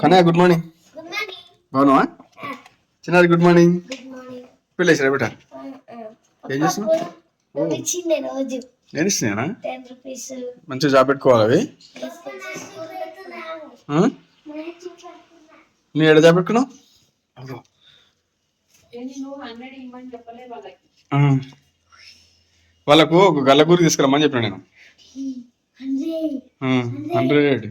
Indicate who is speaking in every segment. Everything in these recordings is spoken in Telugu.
Speaker 1: కన్నయ్య గుడ్ మార్నింగ్ బాగున్నావా? చిన్నారి గుడ్ మార్నింగ్ పిల్లేసారా బిడ్డ? ఏం చేస్తున్నావు? నేను ఇస్తున్నానా? మంచిగా జాబ్ పెట్టుకోవాలి అవి. ఆ? నీ ఎడ జాబ్ పెట్టుకున్నావు. వాళ్ళకు ఒక గల్లకూరి తీసుకురమ్మని చెప్పిన నేను. హండ్రెడ్.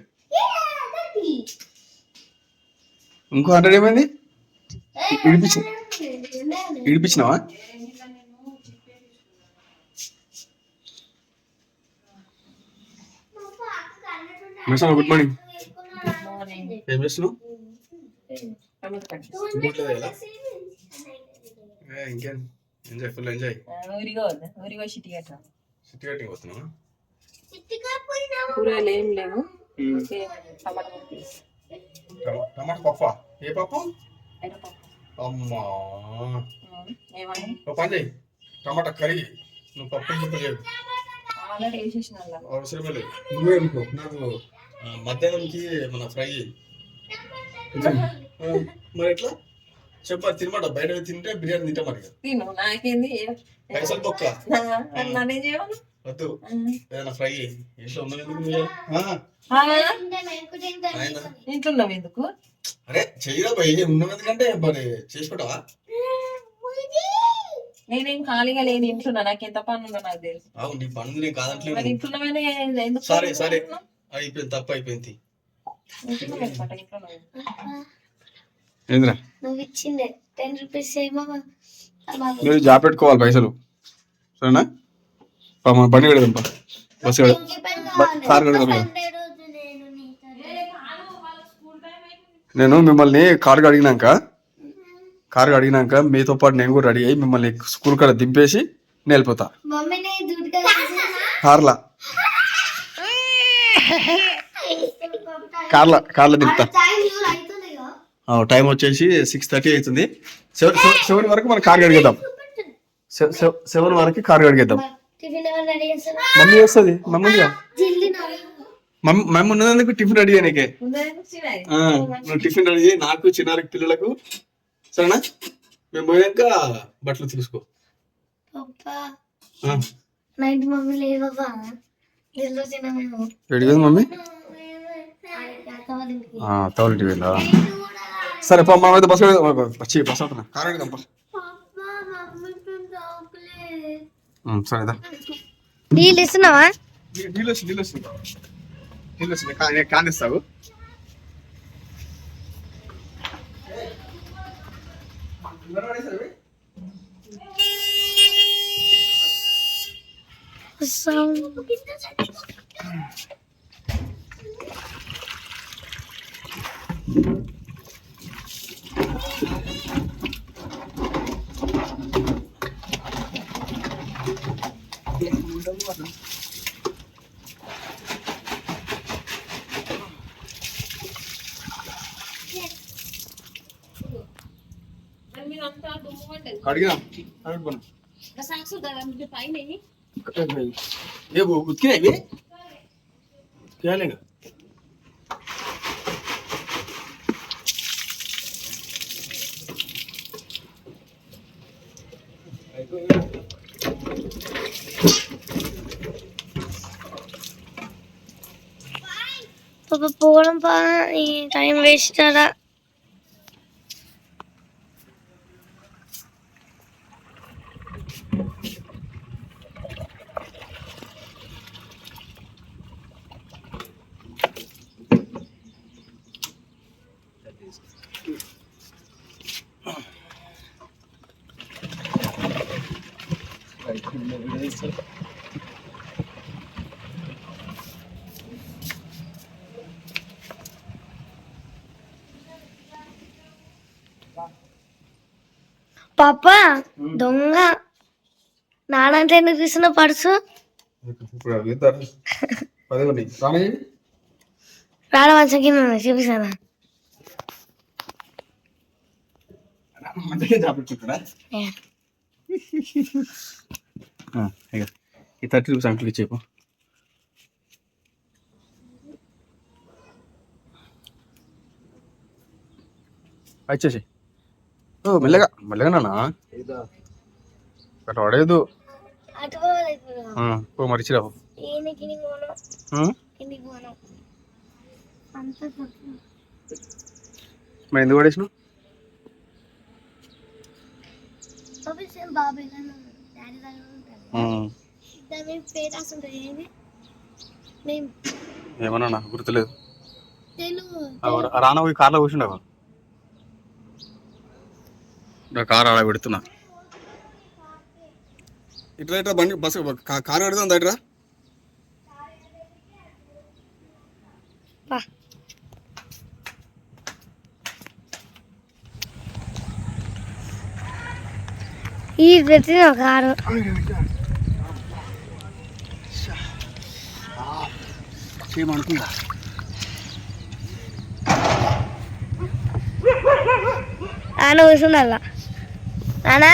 Speaker 1: ఇంకో హండ్రెడ్ ఏమైంది? ఇడిపించి ఇడిపించినావా? Good morning. ఏం చేస్తున్నావు? ఇంకేం? ఎంజాయ్ ఫుల్ ఎంజాయ్
Speaker 2: ఊరిగో వద్దా ఊరిగో సిటీ గట్రా
Speaker 1: సిటీ కట్టింగ్ వస్తున్నావా
Speaker 2: కూరగాయలు ఏం లేవు. టమాటా ముక్కలు.
Speaker 1: టమా- టమాటా పప్పా ఏ పప్పు
Speaker 2: అయితే పప్పు.
Speaker 1: అమ్మా
Speaker 2: ఉమ్, ఏమని
Speaker 1: ఓ పని చేయి టమాటా కర్రీ నువ్వు పప్పు చెప్పు లేదు
Speaker 2: ఆల్రెడీ వేసేసిన అలా.
Speaker 1: అవసరమే లేదు నువ్వే అనుకో నాకు ఆ, మధ్యాహ్నంకి మన ఫ్రై ఆ, మరి ఎట్లా చెప్పాలి తినమాట బయట పోయి తింటే బిర్యానీ తింటా మరి
Speaker 2: తిను నాకేంది ఏ-
Speaker 1: పైసలు తొక్క
Speaker 2: నా- నన్నేం చేయమను
Speaker 1: వద్దు. ఏదైనా ఫ్రై ఇంట్లో ఉన్నది ఎందుకు
Speaker 2: ఇంట్లో ఉన్నావు ఎందుకు?
Speaker 1: అరే చెయ్యరా పోయి ఉన్నది ఎందుకంటే మరి చేసుకుంటావా
Speaker 2: నేనేం ఖాళీగా లేని ఇంట్లో నాకు ఎంత పని ఉందో నాకు తెలుసు.
Speaker 1: అవును నీ పనులు నేను
Speaker 2: ఇంట్లో ఎందుకు
Speaker 1: సరే సరే. అయిపోయింది తప్పు అయిపోయింది.
Speaker 2: ఇంట్లో పెట్టుకుంటా, ఇంట్లో ఉన్నావు.
Speaker 1: ఏంద్రా?
Speaker 3: నువ్వు ఇచ్చింది టెన్ రూపీస్ ఏమో
Speaker 1: మీరు జాబ్ పెట్టుకోవాలి పైసలు. సరేనా? మన బండి కడదాం పా. బస్సు కడదాం కార్ కడదాం. నేను మిమ్మల్ని కారు అడిగినాక కారు అడిగినాక మీతో పాటు నేను కూడా రెడీ అయ్యి మిమ్మల్ని స్కూల్ కాడ దింపేసి నేను వెళ్ళిపోతా. కార్లా? కార్లా. కార్లో దింపుతా. ఆ, టైం వచ్చేసి సిక్స్ థర్టీ అవుతుంది సెవెన్ సెవెన్ వరకు మనం కార్ అడిగేద్దాం సెవెన్ వరకు కార్ అడిగేద్దాం మమ్మీ వస్తుంది. మమ్మీ మమ్మీ మమ్మీ ఉన్నందుకు టిఫిన్ రెడీ చేయనీకే నువ్వు టిఫిన్ రెడీ చేయి. నాకు చిన్నారికి పిల్లలకు. సరేనా? మేము పోయాక బట్టలు తీసుకో.
Speaker 3: నైట్ మమ్మీ లేదు బాబా
Speaker 1: రెడీ మమ్మీ? తవలి టీవీ సరే పా మనం అయితే బస్ వచ్చి బస్ అవుతున్నా కార్ అడిగాం పా. సరేదా
Speaker 3: నీళ్ళు ఇస్తున్నావా?
Speaker 1: నీళ్ళు వచ్చి నీళ్ళు వస్తుంది నీళ్ళు వస్తుంది కా- నేను కానిస్తావు.
Speaker 2: మరి మీరు అంతా దుమ్ము పడ్డది.
Speaker 1: అడిగినా అడుగుతున్నా
Speaker 2: ఇంకా సాక్స్ కదా, మీరు పైన వెయ్యి.
Speaker 1: ఏ ఉతికినా ఇవి చేయాలిగా
Speaker 3: పాప పోవడం పా పాప దొంగ. ఎందుకు తీసిన పర్సు. రాడ మంచం కింద చూపిస్తానా?
Speaker 1: ఈ థర్టీ రూపీస్ అంకుల్ ఇచ్చేపు వచ్చేసి మెల్లగా మెల్లగా నాన్న అట్లా పడేదు పో మరిచిరావు. మరి ఎందుకు
Speaker 3: మేము
Speaker 1: ఏమన్నా గుర్తులేదు. రానా పోయి కార్లో కూర్చుండవా? నా కార్ అలా పెడుతున్నా. ఇట్లా ఇట్లా బండి బస్సు కారు పెడతాం దగ్గర
Speaker 3: పా ఈ పెట్టిన కారు.
Speaker 1: చేయమనుకుందా?
Speaker 3: నాన్న కూర్చుండాల? నానా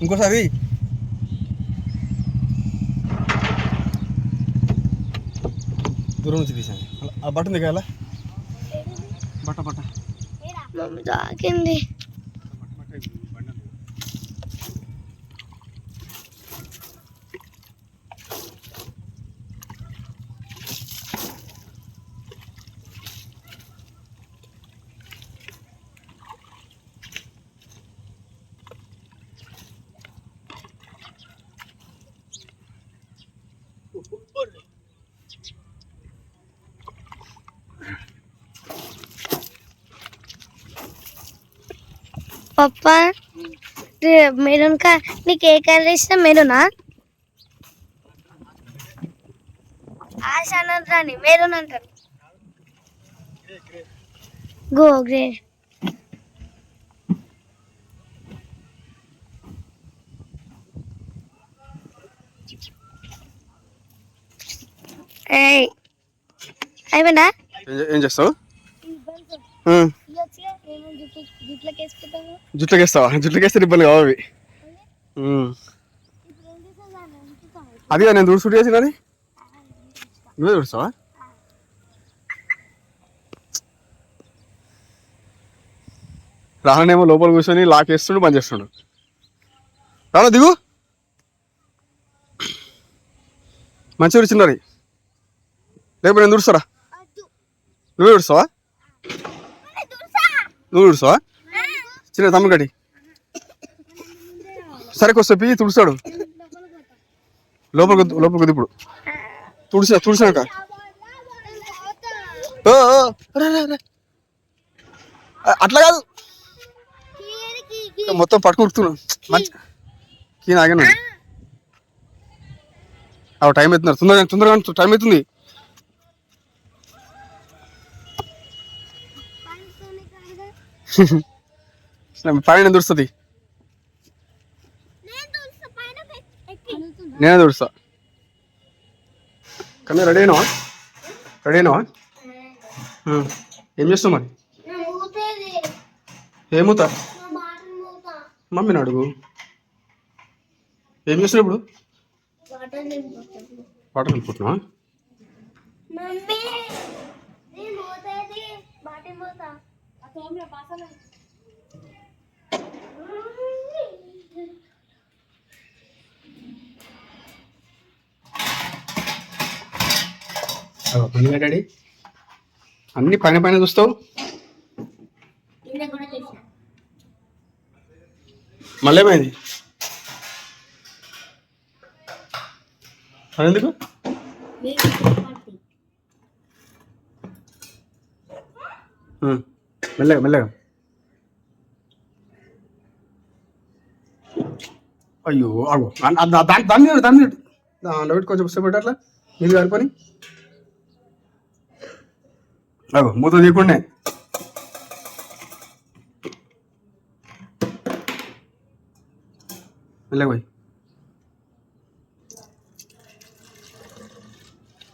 Speaker 1: ఇంకోసారి దూరం నుంచి తీసాను ఆ బట్ట ఉంది కదా బట్ట బట్ట.
Speaker 3: తాకింది పప్పా మెరూన్ కా నీకు ఏ కలర్ ఇష్టం మెరూనా? ఆశ అని మెరూన్ అంటారు. Go grey. అయిపోయిందా?
Speaker 1: ఏం చేస్తావు?
Speaker 3: జుట్లకి
Speaker 1: వేస్తావా జుట్టుకి వేస్తే ఇబ్బంది కావు అవి. అది. నేను దూడు షూట్ చేసిన అది? నువ్వే చూస్తావా? రాహనేమో లోపల కూర్చొని లాక్ వేస్తుండు పని చేస్తుండు. రానా దిగు. మంచిగా చిన్నది లేకపోతే నేను దుడుస్తారా నువ్వే దుడుస్తావా నువ్వు చిన్న తమ్ముడు గడి సరే కొస్తే తుడుస్తాడు. లోపల లోపల ఇప్పుడు. తుడిసా తుడిసాక. అట్లా కాదు. మొత్తం పట్టుకుంటున్నా మంచి కీ నాగను అవి టైం అవుతున్నారు తొందరగా తొందరగా టైం అవుతుంది. పైన దుడుస్తుంది నేనే దుడుస్తా కానీ రెడీ అయినావా? రెడీ అయినావా? ఉం. ఏం చేస్తావు మరి? ఏమవుతా మమ్మీని అడుగు. ఏం చేస్తున్నావు ఇప్పుడు? వాటర్ నింపుకుంటున్నావా
Speaker 3: మమ్మీ నేను పోతుంది బాటిల్ పోతా
Speaker 1: డాడీ. అన్ని పైన పైన చూస్తావు. మళ్ళీ ఏమైంది అది ఎందుకు? ఉం. మెల్లగా మెల్లగా. అయ్యో అగో దాని దాని మీద దాని మీద. దానిలో పెట్టి కొంచెం సేపు పెట్టు అట్లా? నీళ్ళు కలుపుకొని. అగో మూత తీయకుండా. మెల్లగా పోయి.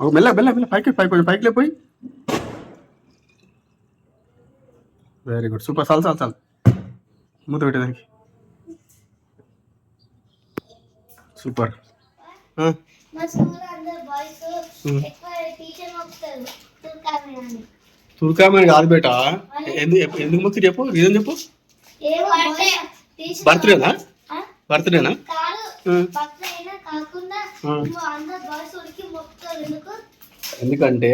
Speaker 1: అగో మెల్లగా మెల్లగా మెల్ల పైకి పైకి పైకి లేపోయి వెరీ గుడ్ సూపర్ చాలు చాలు చాలు. మూత పెట్టేదానికి సూపర్ Hmm. తుర్కామని కాదు బేట. ఎందుకు ఎందుకు మొక్కి చెప్పు? రీజన్ చెప్పు. బర్త్డేనా బర్త్డేనా
Speaker 3: మొక్కుతారు ఎందుకు?
Speaker 1: ఎందుకంటే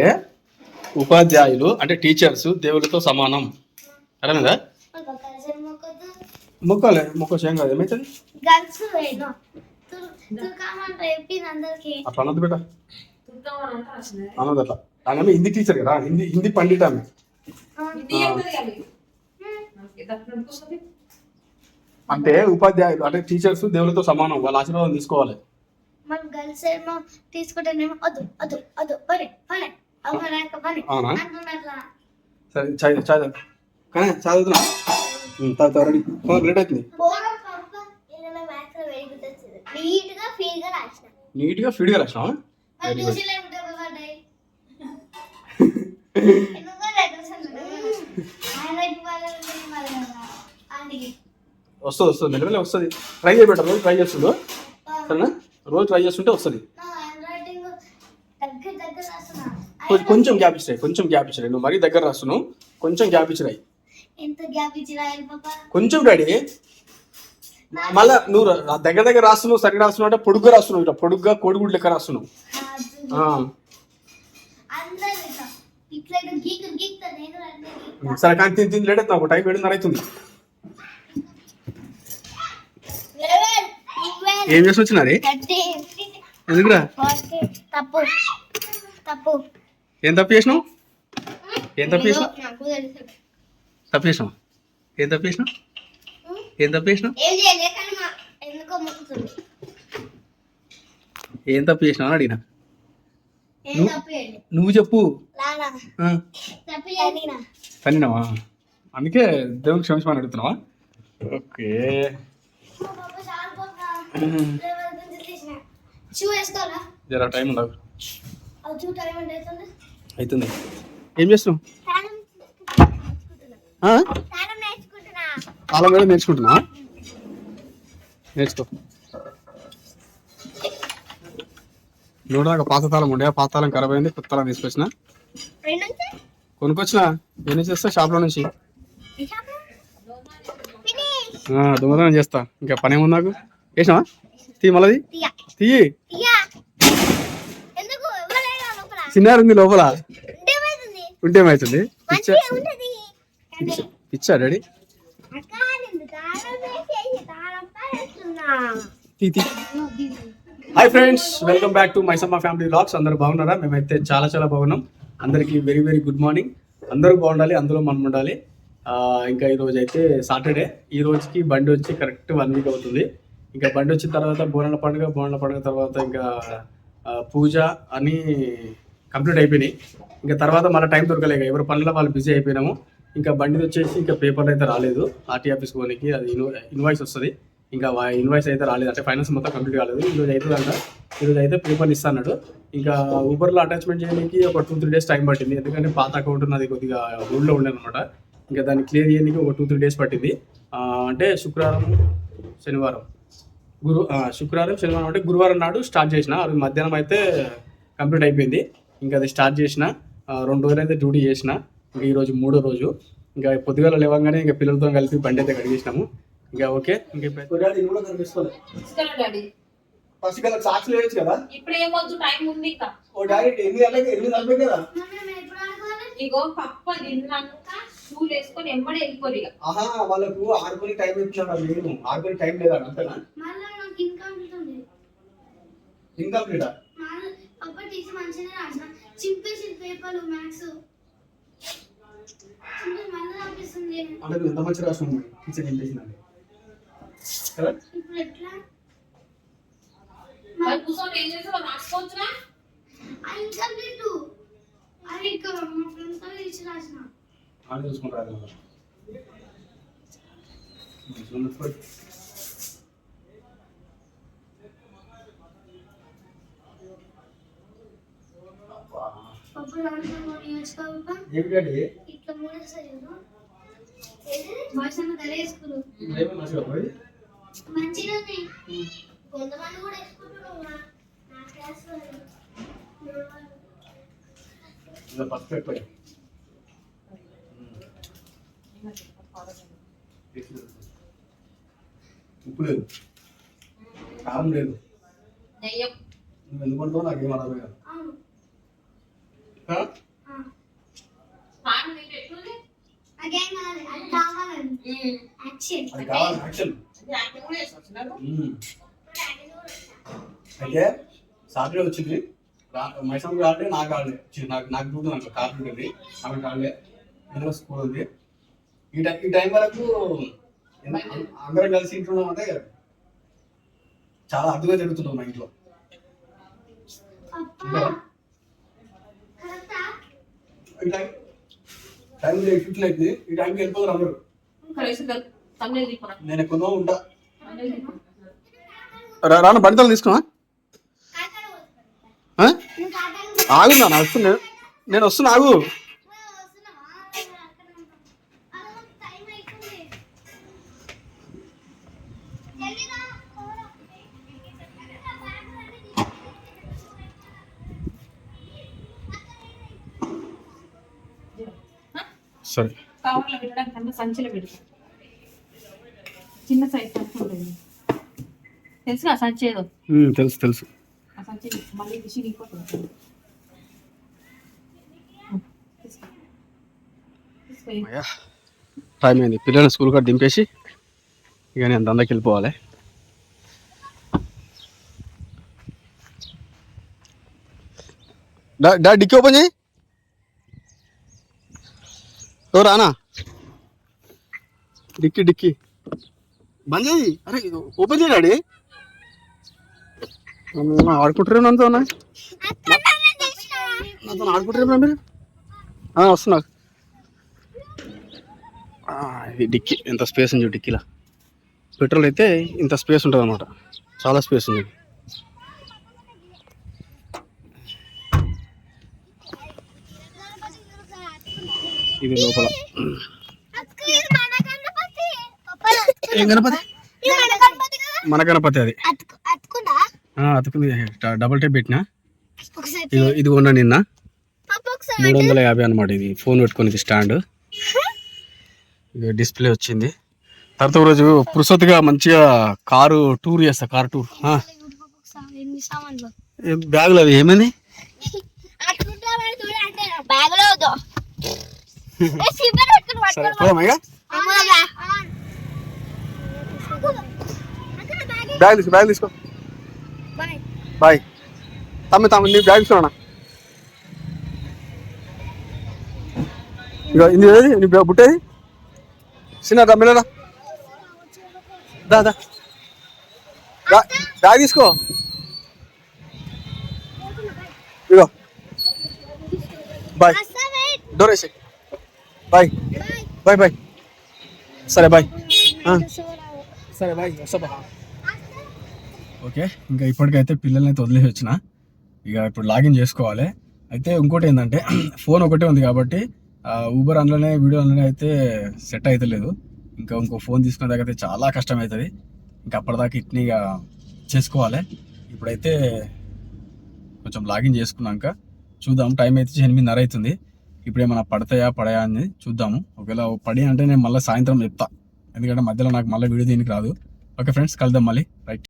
Speaker 1: ఉపాధ్యాయులు అంటే టీచర్స్ దేవులతో సమానం. మొక్కాలి మొక్క ఏం కాదు ఏమవుతుంది అట్లా. అన్నది అట్లా. ఆమె హిందీ టీచర్ కదా హిందీ హిందీ పండిట్ ఆమె. అంటే ఉపాధ్యాయులు అంటే టీచర్స్ దేవులతో సమానం వాళ్ళ ఆశీర్వాదం తీసుకోవాలి.
Speaker 3: మనం గర్ల్స్ ఏమో తీసుకుంటేనేమో పని పని
Speaker 1: అవునా? సరే చాయ్ చాయ్. కానీ చదువుతున్నా. తాగుతా రెడీ లేట్ అవుతుంది. నీట్గా ఫీడ్గా రాసినావా? వెరీ గుడ్ వస్తుంది వస్తుంది. నిలబడి వస్తుంది. ట్రై చేయబెట్ట రోజు ట్రై చేస్తుందో సరేనా? రోజు ట్రై చేస్తుంటే వస్తుంది. కొంచెం గ్యాప్ ఇచ్చిరాయి కొంచెం గ్యాప్ ఇచ్చిరాయి. నువ్వు మరీ దగ్గర రాస్తున్నావు. కొంచెం గ్యాప్ ఇచ్చిరాయి. కొంచెం డాడీ మళ్ళా నువ్వు దగ్గర దగ్గర రాస్తున్నావు సరిగ్గా రాస్తున్నావు అంటే పొడుగ్గా రాస్తున్నావు ఇట్లా. పొడుగ్గా కోడిగుడ్లు లెక్క రాస్తున్నావు. సరే కానీ తిని తిని లేట్ అవుతుంది ఒక టైం ఏడున్నర అవుతుంది. ఏం చేసి వచ్చినారే?
Speaker 3: థర్టీన్,
Speaker 1: ఎందుకురా?
Speaker 3: ఫోర్టీన్. తప్పు. తప్పు.
Speaker 1: ఏం తప్పు చేసినావు? ఏం తప్పు చేసినావు?
Speaker 3: నాకు తెలుసు
Speaker 1: తప్పు చేసినావు ఏం తప్పు చేసినావు ఏం తప్పు చేసినావు
Speaker 3: ఏం
Speaker 1: తప్పు చేసినావు అని అడిగినా? నువ్వు చెప్పు. పనినావా అందుకే దేవునికి క్షమించమని అడుగుతున్నావా? ఓకే. జర టైం
Speaker 3: అవుతుంది?
Speaker 1: అవుతుంది. ఏం చేస్తున్నావు? వాళ్ళ మీద నేర్చుకుంటున్నా? నేర్చుకో. తాళం ఉండే ఆ పాత తాళం ఖరాబ్ అయింది కొత్త తాళం తీసుకొచ్చిన. కొనుక్కొచ్చిన. ఏం నుంచి చేస్తా షాప్లో నుంచి. దొంగతనం చేస్తా. ఇంకా పని ఏముంది నాకు? చేసినావా తీ మళ్ళీ
Speaker 3: తీయా.
Speaker 1: చిన్నారు ఉంది లోపల.
Speaker 3: ఉండేమైతుంది
Speaker 1: ఉంటే ఏమవుతుంది పిచ్చా daddy hi friends welcome back to Maisamma family vlogs అందరు బాగున్నారా? మేమైతే చాలా చాలా బాగున్నాం. అందరికీ వెరీ వెరీ గుడ్ మార్నింగ్. అందరూ బాగుండాలి అందులో మనం ఉండాలి. ఇంకా ఈరోజు అయితే సాటర్డే. ఈ రోజుకి బండి వచ్చి కరెక్ట్ వన్ వీక్ అవుతుంది. ఇంకా బండి వచ్చిన తర్వాత బోనాల పండుగ బోనాల పండుగ తర్వాత ఇంకా పూజ అని కంప్లీట్ అయిపోయినాయి. ఇంకా తర్వాత మళ్ళీ టైం దొరకలేక ఎవరి పనుల వాళ్ళు బిజీ అయిపోయినాము. ఇంకా బండిది వచ్చేసి ఇంకా పేపర్లు అయితే రాలేదు. ఆర్టీ ఆఫీస్ పోనీకి అది ఇన్వాయిస్ వస్తుంది. ఇంకా ఇన్వాయిస్ అయితే రాలేదు. అంటే ఫైనాన్స్ మొత్తం కంప్లీట్ కాలేదు. ఈ రోజు అవుతుంది అంట. ఈ రోజు అయితే పేపర్ ఇస్తాడు ఇంకా ఊబర్లో అటాచ్మెంట్ చేయడానికి ఒక టూ త్రీ డేస్ టైం పట్టింది. ఎందుకంటే పాత అకౌంట్ ఉన్నది కొద్దిగా ఊళ్ళో ఉండే అనమాట ఇంకా దాన్ని క్లియర్ చేయడానికి ఒక టూ త్రీ డేస్ పట్టింది. అంటే శుక్రవారం శనివారం. గురు శుక్రవారం శనివారం అంటే గురువారం నాడు స్టార్ట్ చేసిన. అది మధ్యాహ్నం అయితే కంప్లీట్ అయిపోయింది. ఇంకా అది స్టార్ట్ చేసిన. రెండు రోజులు అయితే డ్యూటీ చేసిన. ఇంకా ఈరోజు మూడో రోజు. ఇంకా పొద్దుగాల లేవగానే ఇంకా పిల్లలతో కలిపి బండి అయితే కడిగేసినాము. ఇంకా ఓకే. ఇంకా కూడా కనిపిస్తుంది.
Speaker 2: తీసుకురా డాడీ.
Speaker 1: ఫస్ట్ కదా?
Speaker 2: ఇప్పుడు ఏమొద్దు టైం ఉంది ఇంకా.
Speaker 1: ఓ డైరెక్ట్ ఎనిమిది గంటలకి ఎనిమిది నలభై కదా?
Speaker 3: మనం ఎప్పుడు అనుకోవాలి
Speaker 2: ఇగో పప్ప తిన్నాక షూలు వేసుకొని ఎంబడి వెళ్ళిపోరు ఇక
Speaker 1: ఆహా వాళ్ళకు ఆరుకొని టైం ఇచ్చాను నేను ఆరుకొని టైం లేదా అంతేనా?
Speaker 3: మళ్ళీ నాకు ఇన్కంప్లీట్ ఉంది
Speaker 1: ఇన్కంప్లీటా
Speaker 3: మళ్ళీ అప్పుడు తీసి మంచిగా రాసిన చింపేసి పేపర్లు మ్యాథ్స్ మళ్ళీ అనిపిస్తుంది
Speaker 1: అంటే నువ్వు ఎంత మంచి రాసిన టీచర్ ఏం చేసినాను కదా?
Speaker 3: ఇప్పుడు ఎట్లా
Speaker 2: మరి కూర్చొని ఏం చేస్తారో రాసుకోవచ్చుగా
Speaker 3: ఇన్కంప్లీట్ అది ఇక్కడ మా ఫ్రెండ్స్తో తీసి రాసిన
Speaker 1: ఆడ చూసుకుంటారు
Speaker 3: పప్పు మంచిగానే. కొంతమంది కూడా వేసుకుంటారు నా నా క్లాస్ వాళ్ళు.
Speaker 1: ఇలా పసుపు ఎక్కువ ఉప్పు లేదు. కారం లేదు. నువ్వు ఎందుకు కొంటావు నాకేం అర్థం కాదు.
Speaker 3: కావాలి యాక్షన్
Speaker 1: అది కావాలి యాక్షన్
Speaker 2: కూడా.
Speaker 1: అయితే సాటర్డే వచ్చింది. మైసమ్ కావాలి నాకు కావాలి చి- నాకు నాకు డ్యూటీ నాకు కార్ ఉంది ఆమె కావాలి ఇందులో స్కూల్ ఉంది. ఈ టైం ఈ టైం వరకు అందరం కలిసి ఇంట్లో ఉన్నాం అంటే చాలా అర్థంగా జరుగుతుంటాం మా ఇంట్లో. ఈ టైం టైం ఫిఫ్టీన్ అయింది ఈ టైంకి వెళ్ళిపోతారు అందరు నేను ఎక్కువ ఉంటా.
Speaker 2: తమిళ
Speaker 1: రాను బండితలు తీసుకున్నా
Speaker 3: కాకర
Speaker 1: ఆగు నా వస్తున్నా. నేను వస్తున్నా ఆగు.
Speaker 2: సంచిలో పెడతాం చిన్న సైజ్ సంచి ఉంటుంది. తెలుసుగా సంచి ఏదో?
Speaker 1: తెలుసు తెలుసు.
Speaker 2: ఆ సంచి మళ్ళీ విషయం ఇంకోటి
Speaker 1: టైం అయింది. పిల్లల్ని స్కూల్ కాడ దింపేసి ఇక నేను దందాకి వెళ్ళిపోవాలి. డా డా డిక్కీ ఓపెన్ చేయి. ఓ రానా? Dicky dicky. బంద్ చేయి. అరే ఇది ఓపెన్ చేయడాడి ఆడుకుంటారు నాతో నాతో ఆడుకుంటారు మీరు? వస్తున్నా. ఇది డిక్కీ. ఎంత స్పేస్ ఉంది చూడు డిక్కీలో. పెట్రోల్ అయితే ఇంత స్పేస్ ఉంటుంది అనమాట చాలా స్పేస్ ఉంది. ఇది లోపల. ఏం గణపతి? మన గణపతి అది. అతుకుంది. డబుల్ టేప్ పెట్టినా? ఇది కొన్నా నిన్న. మూడు వందల యాభై అనమాట ఇది. ఫోన్ పెట్టుకునేది స్టాండ్. డిస్ప్లే వచ్చింది. తర్వాత రోజు పురుసొత్తుగా మంచిగా కారు టూర్ చేస్తా కార్ టూర్ బ్యాగులు అవి? ఏమైంది?
Speaker 3: చూడ అంటే బ్యాగ్లో వద్దు సిబ్బర్ పెట్టుకుని
Speaker 1: సరే పోదామా ఇక బ్యాగ్ తీసుకో బ్యాగ్ తీసుకో. బాయ్ తమ్మి తమ్మి నీ బ్యాగ్ తీసుకున్నా ఇక ఇది ఏది? నీ బుట్టేది? చిన్న తమ్మిలేదా దా దా. బ్యా- బ్యాగ్ తీసుకో. ఇగో. బాయ్ డోర్ వేసి బాయ్ బాయ్ బాయ్ సరే బాయ్ సరే బాయ్ వస్తా బాయ్ ఓకే ఇంకా ఇప్పటికైతే పిల్లల్ని అయితే వదిలేసి వచ్చిన. ఇక ఇప్పుడు లాగిన్ చేసుకోవాలి. అయితే ఇంకోటి ఏంటంటే ఫోన్ ఒకటే ఉంది కాబట్టి ఊబర్ అందులోనే వీడియో అందులోనే అయితే సెట్ అవుతలేదు ఇంకా ఇంకో ఫోన్ తీసుకునే దాకా అయితే చాలా కష్టం అవుతుంది ఇంకా అప్పటిదాకా ఇట్ని ఇక చేసుకోవాలి. ఇప్పుడైతే కొంచెం లాగిన్ చేసుకున్నాక చూద్దాం. టైం అయితే ఎనిమిదిన్నర అవుతుంది. ఇప్పుడు ఏమైనా పడతాయా పడయా అని చూద్దాము. ఒకవేళ పడి అంటే నేను మళ్ళీ సాయంత్రం చెప్తా. ఎందుకంటే మధ్యలో నాకు మళ్ళీ వీడియో దీనికి రాదు. ఓకే ఫ్రెండ్స్ కలుద్దాం మళ్ళీ. రైట్